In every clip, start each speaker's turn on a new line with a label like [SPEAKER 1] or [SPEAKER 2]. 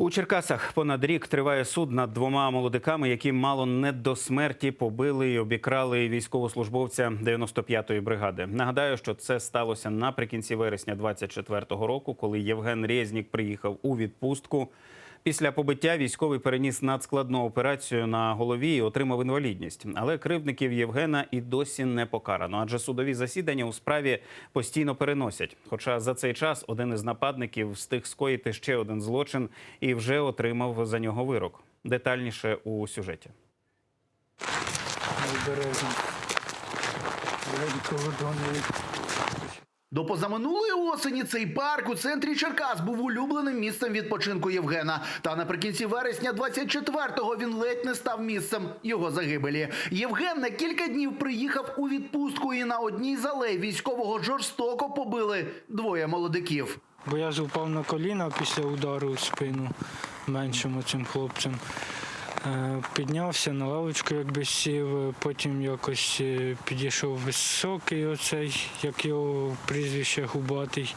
[SPEAKER 1] У Черкасах понад рік триває суд над двома молодиками, які мало не до смерті побили і обікрали військовослужбовця 95-ї бригади. Нагадаю, що це сталося наприкінці вересня 24-го року, коли Євген Резнік приїхав у відпустку. Після побиття військовий переніс надскладну операцію на голові і отримав інвалідність. Але кривдників Євгена і досі не покарано, адже судові засідання у справі постійно переносять. Хоча за цей час один із нападників встиг скоїти ще один злочин і вже отримав за нього вирок. Детальніше у сюжеті.
[SPEAKER 2] Обережно. Кордони.
[SPEAKER 3] До позаминулої осені цей парк у центрі Черкас був улюбленим місцем відпочинку Євгена. Та наприкінці вересня 24-го він ледь не став місцем його загибелі. Євген на кілька днів приїхав у відпустку, і на одній з алей військового жорстоко побили двоє молодиків.
[SPEAKER 2] Бо я ж упав на коліна після удару в спину меншим цим хлопцем. Е, Піднявся на лавочку, якби сів, потім якось е, підійшов високий оцей, як його прізвище Губатий,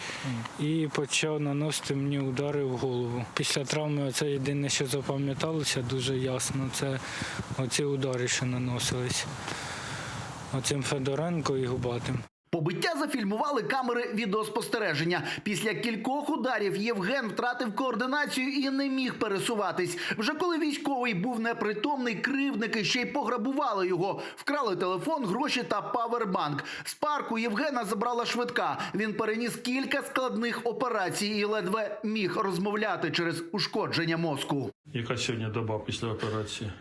[SPEAKER 2] і почав наносити мені удари в голову. Після травми це єдине, що запам'яталося дуже ясно, це оці удари, що наносились. Оцим Федоренко і Губатим.
[SPEAKER 3] Побиття зафільмували камери відеоспостереження. Після кількох ударів Євген втратив координацію і не міг пересуватись. Вже коли військовий був непритомний, кривдники ще й пограбували його, вкрали телефон, гроші та павербанк. З парку Євгена забрала швидка. Він переніс кілька складних операцій і ледве міг розмовляти через ушкодження мозку.
[SPEAKER 4] Яка сьогодні доба після операції?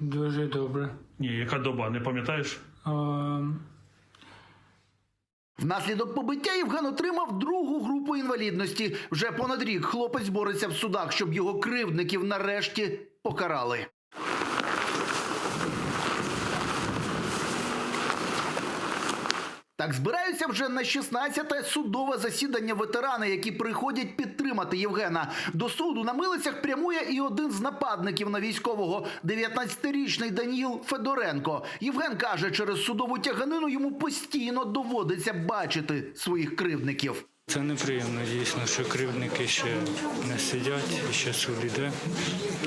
[SPEAKER 2] Дуже добре.
[SPEAKER 4] Ні, яка доба, не пам'ятаєш?
[SPEAKER 2] А,
[SPEAKER 3] Внаслідок побиття Євген отримав другу групу інвалідності. Вже понад рік хлопець бореться в судах, щоб його кривдників нарешті покарали. Так збираються вже на 16-те судове засідання ветерани, які приходять підтримати Євгена. До суду на милицях прямує і один з нападників на військового 19-річний Даніл Федоренко. Євген каже, через судову тяганину йому постійно доводиться бачити своїх кривдників.
[SPEAKER 2] Це неприємно, дійсно, що кривдники ще не сидять, і ще суд іде.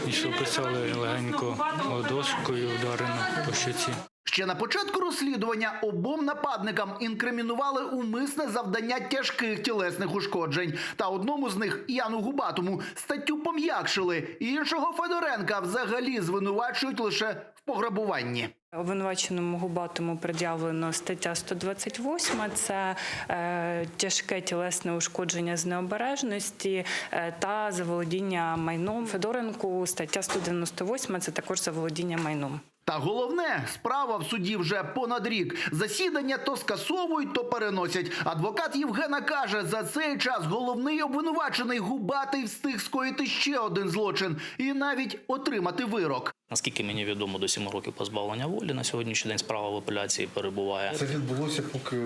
[SPEAKER 2] І що писали легенько ладошкою ударено по щоці.
[SPEAKER 3] Ще на початку розслідування обом нападникам інкримінували умисне завдання тяжких тілесних ушкоджень. Та одному з них, Яну Губатому, статтю пом'якшили. Іншого Федоренка взагалі звинувачують лише в пограбуванні.
[SPEAKER 5] Обвинуваченому Губатому пред'явлено стаття 128 – це е, тяжке тілесне ушкодження з необережності е, та заволодіння майном. Федоренку стаття 198 – це також заволодіння майном.
[SPEAKER 3] Та головне, справа в суді вже понад рік. Засідання то скасовують, то переносять. Адвокат Євгена каже, за цей час головний обвинувачений Губатий встиг скоїти ще один злочин і навіть отримати вирок.
[SPEAKER 6] Наскільки мені відомо, до 7 років позбавлення волі на сьогоднішній день справа в апеляції перебуває.
[SPEAKER 7] Це відбулося, поки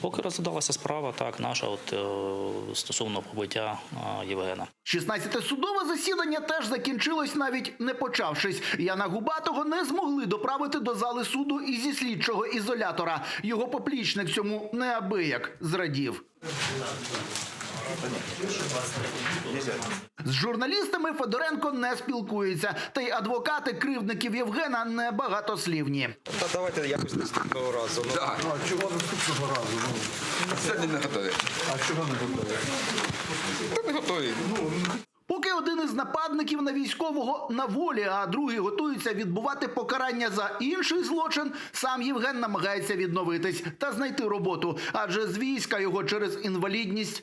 [SPEAKER 6] Поки розглядалася справа, так наша от е, стосовно побиття е, Євгена.
[SPEAKER 3] 16-те судове засідання теж закінчилось, навіть не почавшись. Яна Губатого не змогли доправити до зали суду і зі слідчого ізолятора. Його поплічник цьому неабияк зрадів. З журналістами Федоренко не спілкується, та й адвокати кривдників Євгена не багатослівні.
[SPEAKER 8] Та давайте якось наступного разу. Ну,
[SPEAKER 7] а чого наступного разу? Ну,
[SPEAKER 8] Сьогодні не готові.
[SPEAKER 7] а чого не готові?
[SPEAKER 8] Та не готові.
[SPEAKER 3] Поки один із нападників на військового на волі, а другий готується відбувати покарання за інший злочин, сам Євген намагається відновитись та знайти роботу, адже з війська його через інвалідність